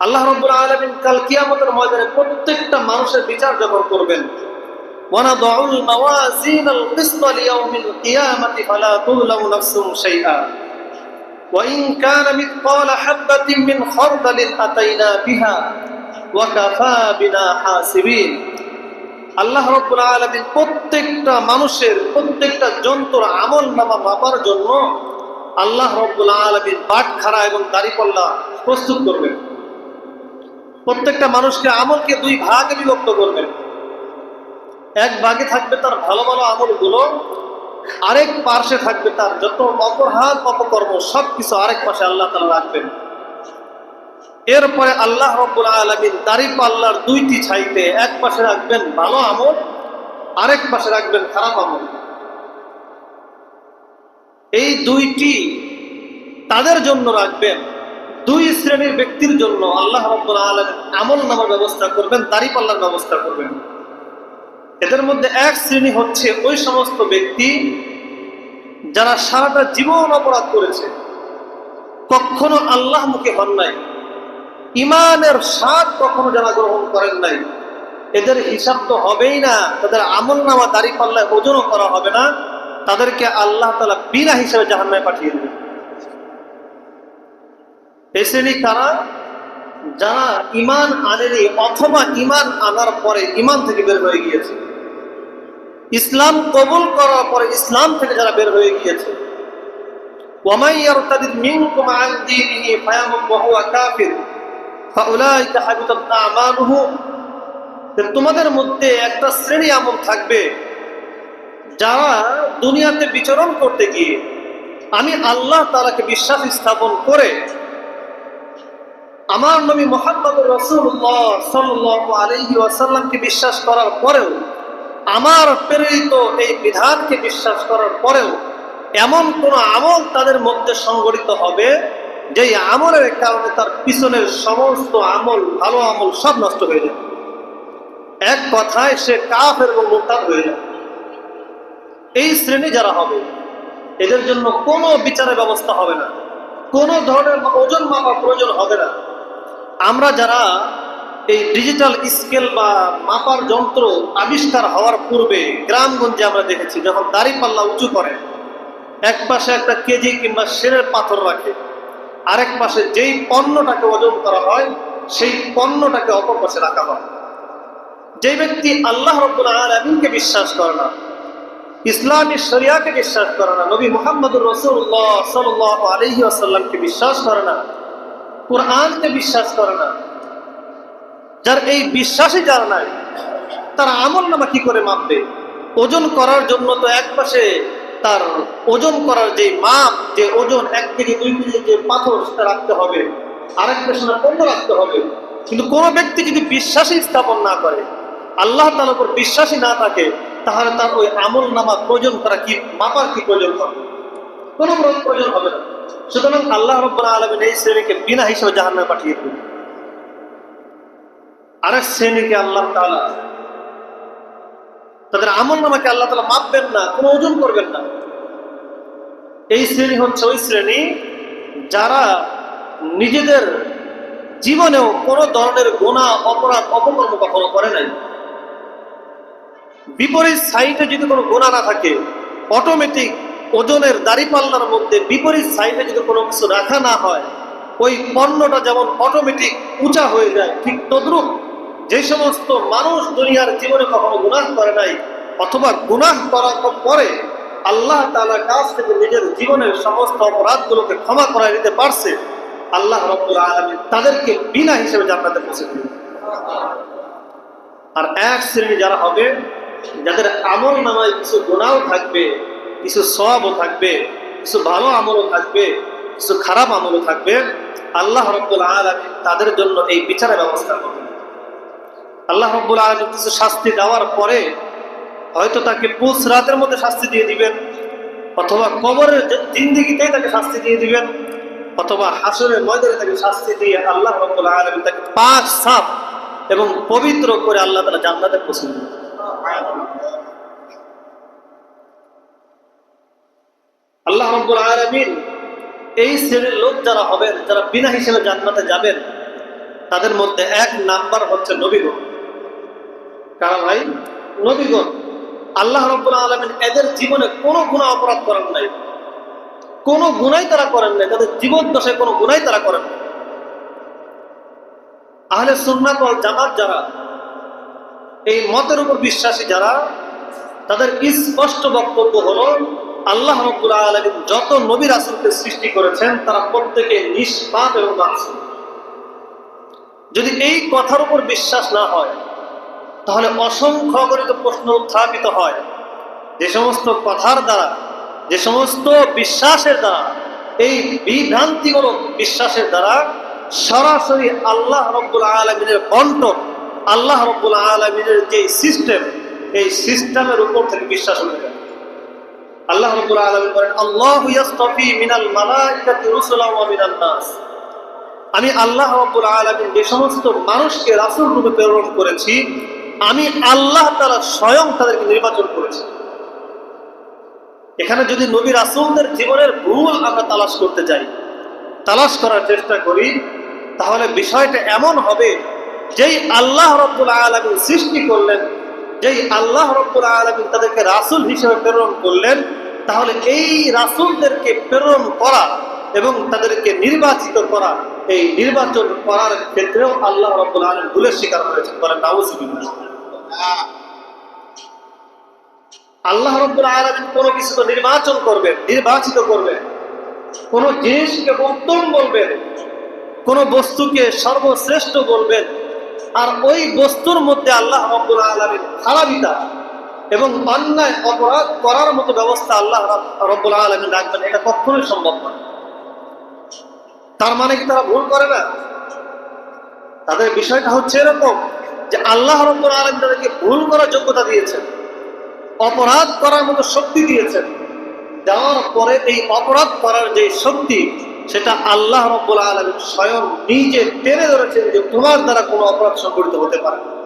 আল্লাহ রব্বুল আলমিন কাল কিয়ামতের ময়দানে প্রত্যেকটা মানুষের বিচার যখন করবেন ونضع الموازين القسط ليوم القيامة فلا تظلم نفس شيئا وإن كان مثقال حبة من خردل أتينا بها وكفى بنا حاسبين আল্লাহ রব্বুল আলমিন প্রত্যেকটা মানুষের প্রত্যেকটা জন্তুর আমল নামা মাপার জন্য আল্লাহ রব্বুল আলমিন বাটখারা এবং দাড়িপাল্লা প্রস্তুত করবেন প্রত্যেকটা মানুষকে আমলকে দুই ভাগে বিভক্ত করবেন। এক ভাগে থাকবে তার ভালো ভালো আমলগুলো, আরেক পার্শ্বে থাকবে তার যত অপরাধ, অপকর্ম, সবকিছু আরেক পাশে আল্লাহ তালা রাখবেন। এরপরে আল্লাহ রব্বুল আলমিন পাল্লার দুইটি ছাইতে এক পাশে রাখবেন ভালো আমল, আরেক পাশে রাখবেন খারাপ আমল। এই দুইটি তাদের জন্য রাখবেন। শ্রেণির ব্যক্তির জন্য আল্লাহ আমল নামার ব্যবস্থা করবেন, দাড়ি পাল্লার ব্যবস্থা করবেন। এদের মধ্যে এক শ্রেণি হচ্ছে ওই সমস্ত ব্যক্তি যারা সারাটা জীবন অপরাধ করেছে। কখনো আল্লাহ মুখে হন নাই ইমানের স্বাদ কখনো যারা গ্রহণ করেন নাই। এদের হিসাব তো হবেই না, তাদের আমল নামা দাড়ি পাল্লায় ওজনও করা হবে না, তাদেরকে আল্লাহ তালা বিনা হিসাবে জাহান্নায় পাঠিয়ে দেবে স্পেশালি শ্রেণি যারা ইমান আনেনি অথবা ইমান আনার পরে ইমান থেকে বের হয়ে গিয়েছে। ইসলাম কবুল করার পরে ইসলাম থেকে যারা বের হয়ে গিয়েছে। তোমাদের মধ্যে একটা শ্রেণি আমল থাকবে যারা দুনিয়াতে বিচরণ করতে গিয়ে আমি আল্লাহ তারাকে বিশ্বাস স্থাপন করে আমার নবী মোহাম্মদ রসুল্লাহ সাল্লাহ আলহি ওয়াসাল্লামকে বিশ্বাস করার পরেও, আমার প্রেরিত এই বিধানকে বিশ্বাস করার পরেও এমন কোন আমল তাদের মধ্যে সংগঠিত হবে যে আমলের কারণে তার পিছনের সমস্ত আমল, ভালো আমল সব নষ্ট হয়ে যাবে। এক কথায় সে কাফের এবং মোতাদ হয়ে যাবে। এই শ্রেণি যারা হবে, এদের জন্য কোনো বিচারের ব্যবস্থা হবে না। কোনো ধরনের ওজন মাপার প্রয়োজন হবে না। আমরা যারা এই ডিজিটাল স্কেল বা মাপার যন্ত্র আবিষ্কার হওয়ার পূর্বে গ্রামগঞ্জে আমরা দেখেছি, যখন দাড়ি পাল্লা উঁচু করে, এক পাশে একটা কেজি কিংবা সেরের পাথর রাখে, আরেক পাশে যেই পণ্যটাকে ওজন করা হয়, সেই পণ্যটাকে অপর পাশে রাখা হয়। যে ব্যক্তি আল্লাহ রব্বুল আলমিনকে বিশ্বাস করে না, ইসলামী শরিয়াকে বিশ্বাস করে না, নবী মোহাম্মদুর রসুল্লাহ সাল আলহি আসাল্লামকে বিশ্বাস করে না কোরআনকে বিশ্বাস করে না। যার এই বিশ্বাসই যার নাই, তার আমল নামা কি করে মাপবে? ওজন করার জন্য তো এক পাশে তার ওজন করার যে মাপ, যে ওজন এক কেজি দুই কেজি যে পাথর সেটা রাখতে হবে, আরেক পাশে পণ্য রাখতে হবে। কিন্তু কোন ব্যক্তি যদি বিশ্বাসই স্থাপন না করে, আল্লাহ তার উপর বিশ্বাসী না থাকে, তাহলে তার ওই আমল নামা প্রয়োজন করা কি, মাপার কি প্রয়োজন হবে? কোনো প্রয়োজন হবে না। সুতরাং আল্লাহ রব্বুল্লাহ আলমিন এই শ্রেণীকে বিনা হিসেবে জাহান্নায় পাঠিয়ে দেবেন। আরেক শ্রেণীকে আল্লাহ তালা তাদের আমল নামাকে আল্লাহ তালা মাপবেন না, কোনো ওজন করবেন না। এই শ্রেণি হচ্ছে ওই শ্রেণি যারা নিজেদের জীবনেও কোনো ধরনের গোনা অপরাধ, অপকর্ম কখনো করে নাই। বিপরীত সাইডে যদি কোনো গোনা না থাকে অটোমেটিক ওজনের দাড়িপাল্লার মধ্যে বিপরীত সাইডে যদি কোনো কিছু রাখা না হয়, ওই পণ্যটা যেমন অটোমেটিক উঁচা হয়ে যায়, ঠিক তদ্রুপ যে সমস্ত মানুষ দুনিয়ার জীবনে কখনো গুনাহ করে নাই অথবা গুনাহ করার পরে আল্লাহ তালার কাছ থেকে নিজের জীবনের সমস্ত অপরাধগুলোকে ক্ষমা করা দিতে পারছে, আল্লাহ রব্বুল আলমী তাদেরকে বিনা হিসেবে জান্নাতে পৌঁছে দিবে আর এক শ্রেণি যারা হবে, যাদের আমল নামায় কিছু গুণাও থাকবে কিছু সবও থাকবে, কিছু ভালো আমলও থাকবে, কিছু খারাপ আমলও থাকবে। আল্লাহ রব্বুল আলমী তাদের জন্য এই বিচারের ব্যবস্থা করবেন। আল্লাহ রব্বুল আলমী কিছু শাস্তি দেওয়ার পরে হয়তো তাকে পুষ রাতের মধ্যে শাস্তি দিয়ে দিবেন, অথবা কবরের জিন্দিগিতেই তাকে শাস্তি দিয়ে দিবেন, অথবা হাসরের ময়দানে তাকে শাস্তি দিয়ে আল্লাহ রব্বুল আলমী তাকে পাঁচ সাপ এবং পবিত্র করে আল্লাহ তালা জান্নাতে পৌঁছে দিবেন। আল্লাহ রব্বুল আলমিন এই শ্রেণির লোক যারা হবেন, যারা বিনা হিসেবে জান্নাতে যাবেন, তাদের মধ্যে এক নাম্বার হচ্ছে নবীগণ। কারা ভাই, নবীগণ, আল্লাহ রব্বুল আলমিন এদের জীবনে কোনো গুণা অপরাধ করেন নাই। কোনো গুণাই তারা করেন নাই। তাদের জীবন দশায় কোনো গুণাই তারা করেন নাই। আহলে সুন্নাত জামাত যারা, এই মতের উপর বিশ্বাসী যারা, তাদের স্পষ্ট বক্তব্য হলো আল্লাহ রব্বুল আলমিন যত নবী রাসুলকে সৃষ্টি করেছেন, তারা প্রত্যেকে নিষ্পাপ এবং মাসুম যদি এই কথার উপর বিশ্বাস না হয়, তাহলে অসংখ্য অগণিত প্রশ্ন উত্থাপিত হয়। যে সমস্ত কথার দ্বারা, যে সমস্ত বিশ্বাসের দ্বারা, এই বিভ্রান্তিমূলক বিশ্বাসের দ্বারা সরাসরি আল্লাহ রব্বুল আলমিনের বন্টন, আল্লাহ রব্বুল আলমিনের যে সিস্টেম এই সিস্টেমের উপর থেকে বিশ্বাস হয়ে আল্লাহ রব্বুল আলমিন বলেন, আল্লাহ ইয়াস্তফি মিনাল মালাইকাতি রুসুলাম ওয়া মিনান নাস। আমি আল্লাহ রব্বুল আলমিন যে সমস্ত মানুষকে রাসূল রূপে প্রেরণ করেছি, আমি আল্লাহ তারা স্বয়ং তাদেরকে নির্বাচন করেছি। এখানে যদি নবী রাসুলদের জীবনের ভুল আমরা তালাশ করতে যাই, তালাশ করার চেষ্টা করি, তাহলে বিষয়টা এমন হবে, যেই আল্লাহ রব্বুল আলমিন সৃষ্টি করলেন যেই আল্লাহ রব্বুল আলমিন তাদেরকে রাসুল হিসেবে প্রেরণ করলেন, তাহলে এই রাসুলদেরকে প্রেরণ করা এবং তাদেরকে নির্বাচিত করা, এই নির্বাচন করার ক্ষেত্রেও আল্লাহ রব্বুল আলম ভুলের শিকার হয়েছেন বলেন আল্লাহ রব্বুল আলমিন কোনো কিছু তো নির্বাচন করবেন, নির্বাচিত করবেন। কোন জিনিসকে উত্তম বলবেন, কোন বস্তুকে সর্বশ্রেষ্ঠ বলবেন আর ওই বস্তুর মধ্যে আল্লাহ রব্বুল আলমিন খারাপিতা এবং অন্যায় অপরাধ করার মতো ব্যবস্থা আল্লাহ রব্বুল আলমিন রাখবেন, এটা কখনোই সম্ভব নয়। তার মানে কি তারা ভুল করে না? তাদের বিষয়টা হচ্ছে এরকম যে আল্লাহ রব্বুল আলম তাদেরকে ভুল করার যোগ্যতা দিয়েছেন, অপরাধ করার মতো শক্তি দিয়েছেন। দেওয়ার পরে এই অপরাধ করার যে শক্তি সেটা আল্লাহ রব্বুল আলম স্বয়ং নিজে টেনে ধরেছেন যে তোমার দ্বারা কোনো অপরাধ সংঘটিত হতে পারে না।